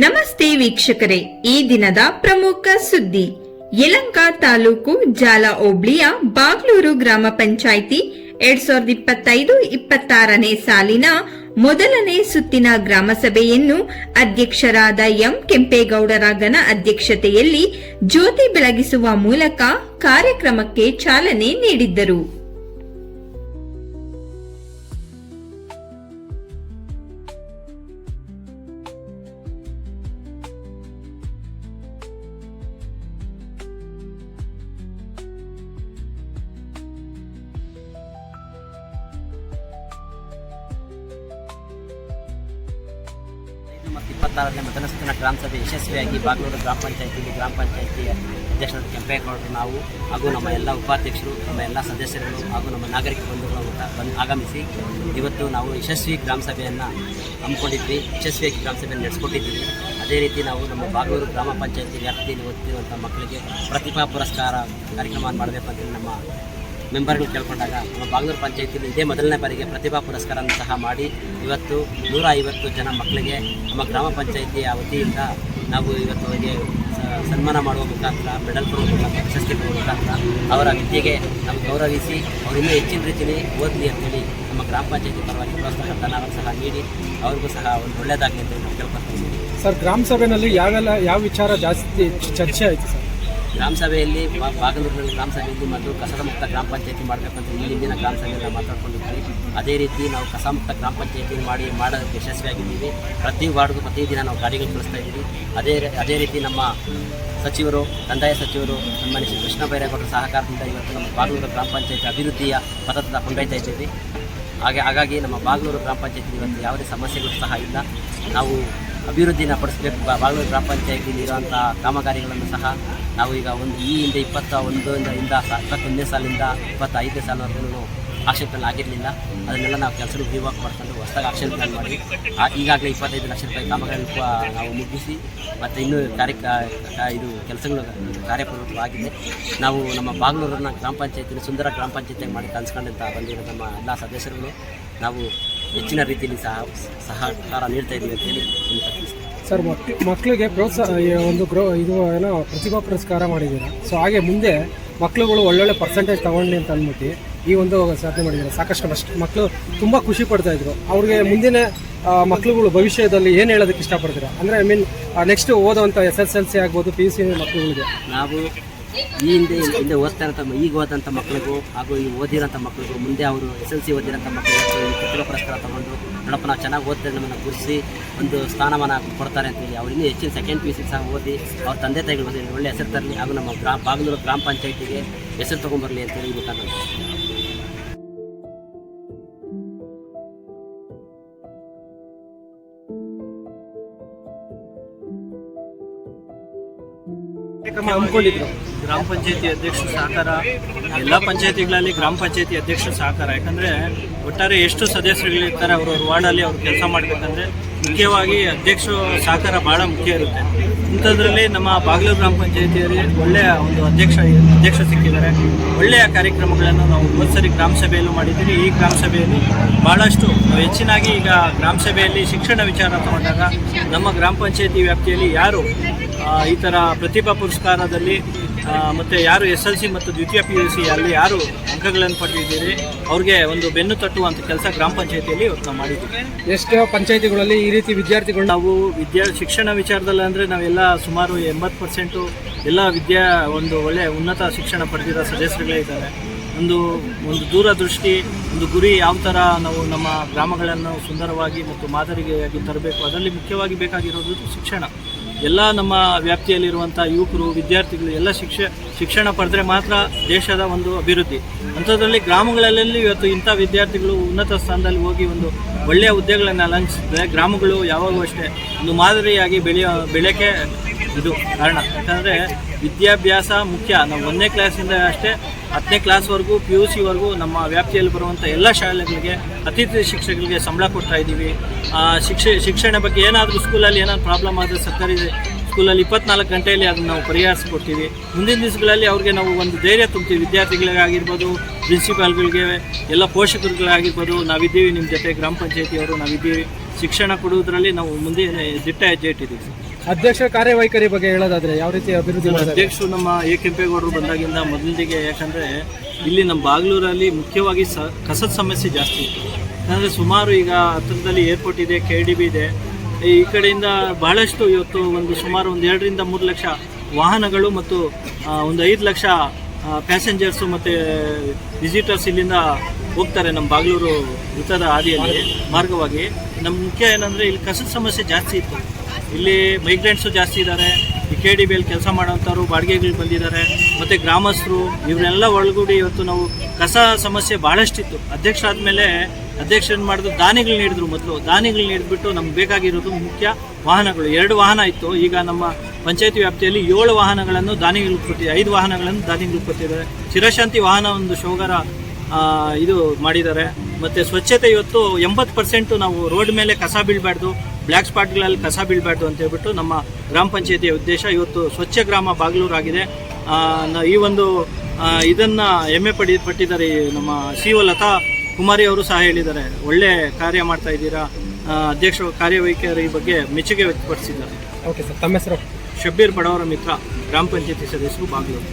ನಮಸ್ತೆ ವೀಕ್ಷಕರೇ, ಈ ದಿನದ ಪ್ರಮುಖ ಸುದ್ದಿ. ಯಲಂಕ ತಾಲೂಕು ಜಾಲ ಹೋಬ್ಳಿಯ ಬಾಗ್ಲೂರು ಗ್ರಾಮ ಪಂಚಾಯಿತಿ ಎರಡ್ ಸಾವಿರದ ಇಪ್ಪತ್ತೈದು ಇಪ್ಪತ್ತಾರನೇ ಸಾಲಿನ ಮೊದಲನೇ ಸುತ್ತಿನ ಗ್ರಾಮಸಭೆಯನ್ನು ಅಧ್ಯಕ್ಷರಾದ ಎಂ ಕೆಂಪೇಗೌಡರಾಗನ ಅಧ್ಯಕ್ಷತೆಯಲ್ಲಿ ಜ್ಯೋತಿ ಬೆಳಗಿಸುವ ಮೂಲಕ ಕಾರ್ಯಕ್ರಮಕ್ಕೆ ಚಾಲನೆ ನೀಡಿದ್ದರು. ಮತ್ತು ಇಪ್ಪತ್ತಾರನೇ ಮೊದಲ ಸುತ್ತಿನ ಗ್ರಾಮ ಸಭೆ ಯಶಸ್ವಿಯಾಗಿ ಬಾಗಲೂರು ಗ್ರಾಮ ಪಂಚಾಯತಿಯಲ್ಲಿ ಗ್ರಾಮ ಪಂಚಾಯತಿ ಅಧ್ಯಕ್ಷರಾದ ಕೆಂಪೇಗೌಡರು ನಾವು ಹಾಗೂ ನಮ್ಮ ಎಲ್ಲ ಉಪಾಧ್ಯಕ್ಷರು, ನಮ್ಮ ಎಲ್ಲ ಸದಸ್ಯರುಗಳು ಹಾಗೂ ನಮ್ಮ ನಾಗರಿಕ ಬಂಧುಗಳು ಬಂದು ಆಗಮಿಸಿ ಇವತ್ತು ನಾವು ಯಶಸ್ವಿ ಗ್ರಾಮ ಸಭೆಯನ್ನು ಹಮ್ಮಿಕೊಂಡಿದ್ವಿ. ಯಶಸ್ವಿಯಾಗಿ ಗ್ರಾಮ ಸಭೆಯನ್ನು ನಡೆಸ್ಕೊಟ್ಟಿದ್ದೀವಿ. ಅದೇ ರೀತಿ ನಾವು ನಮ್ಮ ಬಾಗಲೂರು ಗ್ರಾಮ ಪಂಚಾಯತಿ ವ್ಯಾಪ್ತಿಯಲ್ಲಿ ಓದ್ತಿರುವಂಥ ಮಕ್ಕಳಿಗೆ ಪ್ರತಿಭಾ ಪುರಸ್ಕಾರ ಕಾರ್ಯಕ್ರಮ ಮಾಡಬೇಕು ನಮ್ಮ ಮೆಂಬರ್ಗಳು ಕೇಳ್ಕೊಂಡಾಗ ನಮ್ಮ ಬಾಗ್ಲೂರು ಪಂಚಾಯತಿಯಲ್ಲಿ ಇದೇ ಮೊದಲನೇ ಬಾರಿಗೆ ಪ್ರತಿಭಾ ಪುರಸ್ಕಾರವನ್ನು ಸಹ ಮಾಡಿ ಇವತ್ತು ನೂರ ಐವತ್ತು ಜನ ಮಕ್ಕಳಿಗೆ ನಮ್ಮ ಗ್ರಾಮ ಪಂಚಾಯಿತಿಯ ವತಿಯಿಂದ ನಾವು ಇವತ್ತು ಅವರಿಗೆ ಸನ್ಮಾನ ಮಾಡುವ ಮುಖಾಂತರ, ಮೆಡಲ್ ಕೊಡುವ ಮುಖಾಂತರ, ಪ್ರಶಸ್ತಿ ಕೊಡುವ ಮುಖಾಂತರ ಅವರ ವಿದ್ಯೆಗೆ ನಾವು ಗೌರವಿಸಿ ಅವರು ಹೆಚ್ಚಿನ ರೀತಿಯಲ್ಲಿ ಓದಲಿ ಅಂತೇಳಿ ನಮ್ಮ ಗ್ರಾಮ ಪಂಚಾಯತಿ ಪರವಾಗಿ ಪ್ರೋತ್ಸಾಹ ಧನವನ್ನು ಸಹ ನೀಡಿ, ಅವ್ರಿಗೂ ಸಹ ಒಂದು ಒಳ್ಳೆಯದಾಗಲಿ ಅಂತ ನಾವು ಕೇಳ್ಕೊಳ್ತೀವಿ ಸರ್, ಗ್ರಾಮ ಸಭೆಯಲ್ಲಿ ಯಾವೆಲ್ಲ, ಯಾವ ವಿಚಾರ ಜಾಸ್ತಿ ಚರ್ಚೆ ಆಯಿತು ಸರ್? ಗ್ರಾಮ ಸಭೆಯಲ್ಲಿ ಬಾಗಲೂರಿನಲ್ಲಿ ಗ್ರಾಮ ಸಭೆಯಲ್ಲಿ ಮತ್ತು ಕಸದ ಮುಕ್ತ ಗ್ರಾಮ ಪಂಚಾಯತಿ ಮಾಡಬೇಕಂತ ಈ ಹಿಂದಿನ ಗ್ರಾಮ ಸಭೆಯಲ್ಲಿ ನಾವು ಮಾತಾಡ್ಕೊಂಡಿದ್ವಿ. ಅದೇ ರೀತಿ ನಾವು ಕಸ ಮುಕ್ತ ಗ್ರಾಮ ಪಂಚಾಯತಿ ಮಾಡಿ ಮಾಡೋದಕ್ಕೆ ಯಶಸ್ವಿಯಾಗಿದ್ದೀವಿ. ಪ್ರತಿ ವಾರ್ಡ್ಗೂ ಪ್ರತಿದಿನ ನಾವು ಗಾಡಿಗಳು ಕಳಿಸ್ತಾ ಇದ್ದೀವಿ. ಅದೇ ಅದೇ ರೀತಿ ನಮ್ಮ ಸಚಿವರು, ಕಂದಾಯ ಸಚಿವರು ನಮ್ಮ ಶ್ರೀ ಕೃಷ್ಣ ಬೈರೇಗೌಡರ ಸಹಕಾರದಿಂದ ಇವತ್ತು ನಮ್ಮ ಬಾಗಲೂರು ಗ್ರಾಮ ಪಂಚಾಯತಿ ಅಭಿವೃದ್ಧಿಯ ಪದದಿಂದ ಕೊಂಡೊಯ್ತಾ ಇದ್ದೀವಿ. ಹಾಗೆ, ಹಾಗಾಗಿ ನಮ್ಮ ಬಾಗಲೂರು ಗ್ರಾಮ ಪಂಚಾಯತಿ ಇವತ್ತು ಯಾವುದೇ ಸಮಸ್ಯೆಗಳು ಸಹ ಇಲ್ಲ. ನಾವು ಅಭಿವೃದ್ಧಿನ ಪಡಿಸಬೇಕು. ಬಾಗಲೂರು ಗ್ರಾಮ ಪಂಚಾಯತಿಯಲ್ಲಿ ಇರುವಂಥ ಕಾಮಗಾರಿಗಳನ್ನು ಸಹ ನಾವು ಈಗ ಒಂದು ಈ ಹಿಂದೆ ಇಪ್ಪತ್ತ ಒಂದರಿಂದ ಇಂದ ಇಪ್ಪತ್ತೊಂದನೇ ಸಾಲಿಂದ ಇಪ್ಪತ್ತೈದನೇ ಸಾಲವರೆಗೂ ಆಕ್ಷನ್ ಆಗಿರಲಿಲ್ಲ. ಅದನ್ನೆಲ್ಲ ನಾವು ಕೆಲಸ ವಿವಾಹ ಮಾಡ್ಕೊಂಡು ಹೊಸದಾಗಿ ಆಕ್ಷನ್ ಮಾಡಿ. ಈಗಾಗಲೇ ಇಪ್ಪತ್ತೈದು ಲಕ್ಷ ರೂಪಾಯಿ ಕಾಮಗಾರಿ ನಾವು ಮುಗಿಸಿ ಮತ್ತು ಇನ್ನೂ ಕಾರ್ಯ ಇದು ಕೆಲಸಗಳು ಕಾರ್ಯಪ್ರವೃತ್ತವಾಗಿದೆ. ನಾವು ನಮ್ಮ ಬಾಗಲೂರನ್ನ ಗ್ರಾಮ ಪಂಚಾಯತಿನ ಸುಂದರ ಗ್ರಾಮ ಪಂಚಾಯತಿಯಾಗಿ ಮಾಡಿ ಕನ್ಸ್ಕೊಂಡಂತ ಬಂದಿರೋ ನಮ್ಮ ಎಲ್ಲ ಸದಸ್ಯರುಗಳು, ನಾವು ಹೆಚ್ಚಿನ ರೀತಿಯಲ್ಲಿ ಸಹ ಸಹಕಾರ ನೀಡ್ತಾ ಇದ್ದೀವಿ ಅಂತೇಳಿ ಸರ್ ಮಕ್ ಮಕ್ಕಳಿಗೆ ಪ್ರೋತ್ಸಾಹ ಒಂದು ಗ್ರೋ ಇದು ಏನೋ ಪ್ರತಿಭಾ ಪುರಸ್ಕಾರ ಮಾಡಿದ್ದೀರಾ? ಸೊ ಹಾಗೆ ಮುಂದೆ ಮಕ್ಕಳುಗಳು ಒಳ್ಳೊಳ್ಳೆ ಪರ್ಸೆಂಟೇಜ್ ತಗೊಂಡು ಅಂತ ಅಂದ್ಬಿಟ್ಟು ಈ ಒಂದು ಸಾಧನೆ ಮಾಡಿದ್ದಾರೆ? ಸಾಕಷ್ಟು ಫಸ್ಟ್ ಮಕ್ಕಳು ತುಂಬ ಖುಷಿ ಪಡ್ತಾ ಇದ್ರು. ಅವ್ರಿಗೆ ಮುಂದಿನ ಮಕ್ಕಳುಗಳು ಭವಿಷ್ಯದಲ್ಲಿ ಏನು ಹೇಳೋದಕ್ಕೆ ಇಷ್ಟಪಡ್ತೀರಾ? ಅಂದರೆ ಐ ಮೀನ್ ನೆಕ್ಸ್ಟ್ ಓದೋವಂಥ ಎಸ್ ಎಸ್ ಎಲ್ ಸಿ ಆಗ್ಬೋದು ಪಿ ಯು ಸಿ ಮಕ್ಕಳುಗಳಿಗೆ ನಾವು ಈ ಹಿಂದೆ ಹಿಂದೆ ಓದ್ತಾ ಇರೋ ಈಗ ಓದಂಥ ಮಕ್ಕಳಿಗೂ ಹಾಗೂ ಈ ಓದಿರೋಂಥ ಮಕ್ಕಳಿಗೂ ಮುಂದೆ ಅವರು ಎಸ್ ಎಲ್ ಸಿ ಓದಿರೋಂಥ ಮಕ್ಕಳಿಗೆ ಪ್ರತಿಭಾ ಪುರಸ್ಕಾರ ತಗೊಂಡು, ನೋಡಪ್ಪ ನಾವು ಚೆನ್ನಾಗಿ ಓದ್ತಾರೆ ನಮ್ಮನ್ನು ಗುರಿಸಿ ಒಂದು ಸ್ಥಾನಮಾನ ಕೊಡ್ತಾರೆ ಅಂತೇಳಿ ಅವ್ರು ಹೆಚ್ಚಿನ ಸೆಕೆಂಡ್ ಪಿ ಸಿ ಓದಿ ಅವ್ರ ತಂದೆ ತಾಯಿಗಳು ಓದಿ ಒಳ್ಳೆ ಹೆಸರು ತರಲಿ ಹಾಗೂ ನಮ್ಮ ಗ್ರಾಮ ಬಾಗಲೂರು ಗ್ರಾಮ ಪಂಚಾಯತಿಗೆ ಹೆಸರು ತೊಗೊಂಬರಲಿ ಅಂತೇಳಿ ಈ ಮುಖಾಂತರ ಗ್ರಾಮ ಪಂಚಾಯತಿ ಅಧ್ಯಕ್ಷರ ಸಹಕಾರ ಎಲ್ಲ ಪಂಚಾಯತಿಗಳಲ್ಲಿ ಗ್ರಾಮ ಪಂಚಾಯತಿ ಅಧ್ಯಕ್ಷರ ಸಹಕಾರ ಯಾಕಂದರೆ ಒಟ್ಟಾರೆ ಎಷ್ಟು ಸದಸ್ಯರುಗಳಿರ್ತಾರೆ, ಅವ್ರವ್ರ ವಾರ್ಡಲ್ಲಿ ಅವ್ರು ಕೆಲಸ ಮಾಡಬೇಕಂದ್ರೆ ಮುಖ್ಯವಾಗಿ ಅಧ್ಯಕ್ಷ ಸಹಕಾರ ಭಾಳ ಮುಖ್ಯ ಇರುತ್ತೆ. ಇಂಥದ್ರಲ್ಲಿ ನಮ್ಮ ಬಾಗ್ಲೂರು ಗ್ರಾಮ ಪಂಚಾಯತಿಯಲ್ಲಿ ಒಳ್ಳೆಯ ಒಂದು ಅಧ್ಯಕ್ಷ ಅಧ್ಯಕ್ಷ ಸಿಕ್ಕಿದ್ದಾರೆ. ಒಳ್ಳೆಯ ಕಾರ್ಯಕ್ರಮಗಳನ್ನು ನಾವು ಒಂದು ಸರಿ ಗ್ರಾಮ ಸಭೆಯಲ್ಲೂ ಮಾಡಿದ್ದೀವಿ. ಈ ಗ್ರಾಮ ಸಭೆಯಲ್ಲಿ ಭಾಳಷ್ಟು ಹೆಚ್ಚಿನಾಗಿ ಈಗ ಗ್ರಾಮ ಸಭೆಯಲ್ಲಿ ಶಿಕ್ಷಣ ವಿಚಾರ ತಗೊಂಡಾಗ ನಮ್ಮ ಗ್ರಾಮ ಪಂಚಾಯತಿ ವ್ಯಾಪ್ತಿಯಲ್ಲಿ ಯಾರು ಈ ಥರ ಪ್ರತಿಭಾ ಪುರಸ್ಕಾರದಲ್ಲಿ ಮತ್ತು ಯಾರು ಎಸ್ ಎಲ್ ಸಿ ಮತ್ತು ದ್ವಿತೀಯ ಪಿ ಯು ಸಿ ಅಲ್ಲಿ ಯಾರು ಅಂಕಗಳನ್ನು ಪಡೆದಿದ್ದೀರಿ ಅವ್ರಿಗೆ ಒಂದು ಬೆನ್ನು ತಟ್ಟುವಂಥ ಕೆಲಸ ಗ್ರಾಮ ಪಂಚಾಯತಿಯಲ್ಲಿ ಇವತ್ತು ನಾವು ಮಾಡಿದ್ದೀವಿ. ಎಷ್ಟೋ ಪಂಚಾಯತಿಗಳಲ್ಲಿ ಈ ರೀತಿ ವಿದ್ಯಾರ್ಥಿಗಳು ನಾವು ವಿದ್ಯಾ ಶಿಕ್ಷಣ ವಿಚಾರದಲ್ಲಿ ಅಂದರೆ ನಾವೆಲ್ಲ ಸುಮಾರು ಎಂಬತ್ತು ಪರ್ಸೆಂಟು ಎಲ್ಲ ವಿದ್ಯಾ ಒಂದು ಒಳ್ಳೆಯ ಉನ್ನತ ಶಿಕ್ಷಣ ಪಡೆದಿರೋ ಸದಸ್ಯರುಗಳೇ ಇದ್ದಾರೆ. ಒಂದು ಒಂದು ದೂರದೃಷ್ಟಿ ಒಂದು ಗುರಿ ಯಾವ ಥರ ನಾವು ನಮ್ಮ ಗ್ರಾಮಗಳನ್ನು ಸುಂದರವಾಗಿ ಮತ್ತು ಮಾದರಿಯಾಗಿ ತರಬೇಕು ಅದರಲ್ಲಿ ಮುಖ್ಯವಾಗಿ ಬೇಕಾಗಿರೋದು ಶಿಕ್ಷಣ. ಎಲ್ಲ ನಮ್ಮ ವ್ಯಾಪ್ತಿಯಲ್ಲಿರುವಂಥ ಯುವಕರು, ವಿದ್ಯಾರ್ಥಿಗಳು, ಎಲ್ಲ ಶಿಕ್ಷ, ಶಿಕ್ಷಣ ಪಡೆದ್ರೆ ಮಾತ್ರ ದೇಶದ ಒಂದು ಅಭಿವೃದ್ಧಿ. ಅಂಥದ್ರಲ್ಲಿ ಗ್ರಾಮಗಳಲ್ಲಿ ಇವತ್ತು ಇಂಥ ವಿದ್ಯಾರ್ಥಿಗಳು ಉನ್ನತ ಸ್ಥಾನದಲ್ಲಿ ಹೋಗಿ ಒಂದು ಒಳ್ಳೆಯ ಹುದ್ದೆಗಳನ್ನು ಅಲಂಕಿಸಿದ್ರೆ ಗ್ರಾಮಗಳು ಯಾವಾಗೂ ಅಷ್ಟೇ ಒಂದು ಮಾದರಿಯಾಗಿ ಬೆಳೆಯೋ ಬೆಳೆಯೋಕ್ಕೆ ಇದು ಕಾರಣ. ಯಾಕಂದರೆ ವಿದ್ಯಾಭ್ಯಾಸ ಮುಖ್ಯ. ನಾವು ಒಂದನೇ ಕ್ಲಾಸಿಂದ ಅಷ್ಟೇ ಹತ್ತನೇ ಕ್ಲಾಸ್ವರೆಗೂ ಪಿ ಯು ಸಿವರೆಗೂ ನಮ್ಮ ವ್ಯಾಪ್ತಿಯಲ್ಲಿ ಬರುವಂಥ ಎಲ್ಲ ಶಾಲೆಗಳಿಗೆ, ಅತಿಥಿ ಶಿಕ್ಷಕರಿಗೆ ಸಂಬಳ ಕೊಡ್ತಾ ಇದ್ದೀವಿ. ಶಿಕ್ಷೆ, ಶಿಕ್ಷಣ ಬಗ್ಗೆ ಏನಾದರೂ ಸ್ಕೂಲಲ್ಲಿ ಏನಾದರೂ ಪ್ರಾಬ್ಲಮ್ ಆದರೆ ಸರ್ಕಾರಿ ಸ್ಕೂಲಲ್ಲಿ ಇಪ್ಪತ್ನಾಲ್ಕು ಗಂಟೆಯಲ್ಲಿ ಅದನ್ನು ನಾವು ಪರಿಹರಿಸ್ಕೊಡ್ತೀವಿ ಮುಂದಿನ ದಿವಸಗಳಲ್ಲಿ ಅವ್ರಿಗೆ ನಾವು ಒಂದು ಧೈರ್ಯ ತುಂಬ್ತೀವಿ. ವಿದ್ಯಾರ್ಥಿಗಳಿಗಾಗಿರ್ಬೋದು ಪ್ರಿನ್ಸಿಪಾಲ್ಗಳಿಗೆ ಎಲ್ಲ ಪೋಷಕರುಗಳಾಗಿರ್ಬೋದು, ನಾವಿದ್ದೀವಿ ನಿಮ್ಮ ಜೊತೆ ಗ್ರಾಮ ಪಂಚಾಯತಿಯವರು, ನಾವಿದ್ದೀವಿ. ಶಿಕ್ಷಣ ಕೊಡುವುದರಲ್ಲಿ ನಾವು ಮುಂದೆ ದಿಟ್ಟ ಹೆಜ್ಜೆ ಇಟ್ಟಿದ್ದೀವಿ. ಸರ್. ಅಧ್ಯಕ್ಷ ಕಾರ್ಯವೈಖರಿ ಬಗ್ಗೆ ಹೇಳೋದಾದ್ರೆ ಯಾವ ರೀತಿ ಅಭಿವೃದ್ಧಿ ಅಧ್ಯಕ್ಷರು ನಮ್ಮ ಎ ಕೆಂಪೇಗೌಡರು ಬಂದಾಗಿಂದ ಮೊದಲಿಗೆ ಯಾಕಂದರೆ ಇಲ್ಲಿ ನಮ್ಮ ಬಾಗ್ಲೂರಲ್ಲಿ ಮುಖ್ಯವಾಗಿ ಸ ಕಸದ ಸಮಸ್ಯೆ ಜಾಸ್ತಿ ಇತ್ತು. ಯಾಕಂದರೆ ಸುಮಾರು ಈಗ ಹತ್ತಿರದಲ್ಲಿ ಏರ್ಪೋರ್ಟ್ ಇದೆ ಕೆ ಡಿ ಬಿ ಇದೆ. ಈ ಕಡೆಯಿಂದ ಬಹಳಷ್ಟು ಇವತ್ತು ಒಂದು ಸುಮಾರು ಒಂದು ಎರಡರಿಂದ ಮೂರು ಲಕ್ಷ ವಾಹನಗಳು ಮತ್ತು ಒಂದು ಐದು ಲಕ್ಷ ಪ್ಯಾಸೆಂಜರ್ಸು ಮತ್ತು ವಿಸಿಟರ್ಸ್ ಇಲ್ಲಿಂದ ಹೋಗ್ತಾರೆ ನಮ್ಮ ಬಾಗ್ಲೂರು ವೃತ್ತದ ಹಾದಿಯಲ್ಲಿ ಮಾರ್ಗವಾಗಿ. ನಮ್ಮ ಮುಖ್ಯ ಏನಂದರೆ ಇಲ್ಲಿ ಕಸದ ಸಮಸ್ಯೆ ಜಾಸ್ತಿ ಇತ್ತು. ಇಲ್ಲಿ ಮೈಗ್ರೆಂಟ್ಸು ಜಾಸ್ತಿ ಇದ್ದಾರೆ ಈ ಕೆ ಡಿ ಬಿಯಲ್ಲಿ ಕೆಲಸ ಮಾಡೋಂಥವ್ರು ಬಾಡಿಗೆಗಳು ಬಂದಿದ್ದಾರೆ. ಮತ್ತು ಗ್ರಾಮಸ್ಥರು, ಇವರೆಲ್ಲ ಒಳಗೂಡಿ ಇವತ್ತು ನಾವು ಕಸ ಸಮಸ್ಯೆ ಭಾಳಷ್ಟಿತ್ತು ಅಧ್ಯಕ್ಷ ಆದಮೇಲೆ ಅಧ್ಯಕ್ಷ ಏನು ಮಾಡಿದ್ರು? ದಾನಿಗಳು ನೀಡಿದ್ರು ಮೊದಲು. ದಾನಿಗಳು ನೀಡಿಬಿಟ್ಟು ನಮ್ಗೆ ಬೇಕಾಗಿರೋದು ಮುಖ್ಯ ವಾಹನಗಳು. ಎರಡು ವಾಹನ ಇತ್ತು. ಈಗ ನಮ್ಮ ಪಂಚಾಯತಿ ವ್ಯಾಪ್ತಿಯಲ್ಲಿ ಏಳು ವಾಹನಗಳನ್ನು ದಾನಿಗಳು ಕೊಟ್ಟಿದ್ದಾರೆ ಐದು ವಾಹನಗಳನ್ನು ದಾನಿಗಳು ಕೊಟ್ಟಿದ್ದಾರೆ. ಚಿರಶಾಂತಿ ವಾಹನ ಒಂದು ಶೋಗರ ಇದು ಮಾಡಿದ್ದಾರೆ. ಮತ್ತು ಸ್ವಚ್ಛತೆ ಇವತ್ತು ಎಂಬತ್ತು ಪರ್ಸೆಂಟು ನಾವು ರೋಡ್ ಮೇಲೆ ಕಸ ಬೀಳಬಾರ್ದು. ಬ್ಲ್ಯಾಕ್ ಸ್ಪಾಟ್ಗಳಲ್ಲಿ ಕಸ ಬೀಳಬಾರ್ದು ಅಂತ ಹೇಳ್ಬಿಟ್ಟು ನಮ್ಮ ಗ್ರಾಮ ಪಂಚಾಯತಿಯ ಉದ್ದೇಶ ಇವತ್ತು ಸ್ವಚ್ಛ ಗ್ರಾಮ ಬಾಗ್ಲೂರಾಗಿದೆ. ಈ ಒಂದು ಇದನ್ನು ಹೆಮ್ಮೆ ಪಡಿ ಪಟ್ಟಿದ್ದಾರೆ ಈ ನಮ್ಮ ಸಿ ಒ ಲತಾ ಕುಮಾರಿ ಅವರು ಸಹ ಹೇಳಿದ್ದಾರೆ. ಒಳ್ಳೆ ಕಾರ್ಯ ಮಾಡ್ತಾ ಇದ್ದೀರಾ? ಅಧ್ಯಕ್ಷ ಕಾರ್ಯವೈಖರಿ ಬಗ್ಗೆ ಮೆಚ್ಚುಗೆ ವ್ಯಕ್ತಪಡಿಸಿದ್ದಾರೆ. ಓಕೆ ಸರ್ ತಮ್ಮ ಹೆಸರು? ಶಬ್ಬೀರ್ ಬಡವರ ಮಿತ್ರ ಗ್ರಾಮ ಪಂಚಾಯತಿ ಸದಸ್ಯರು ಬಾಗ್ಲೂರು.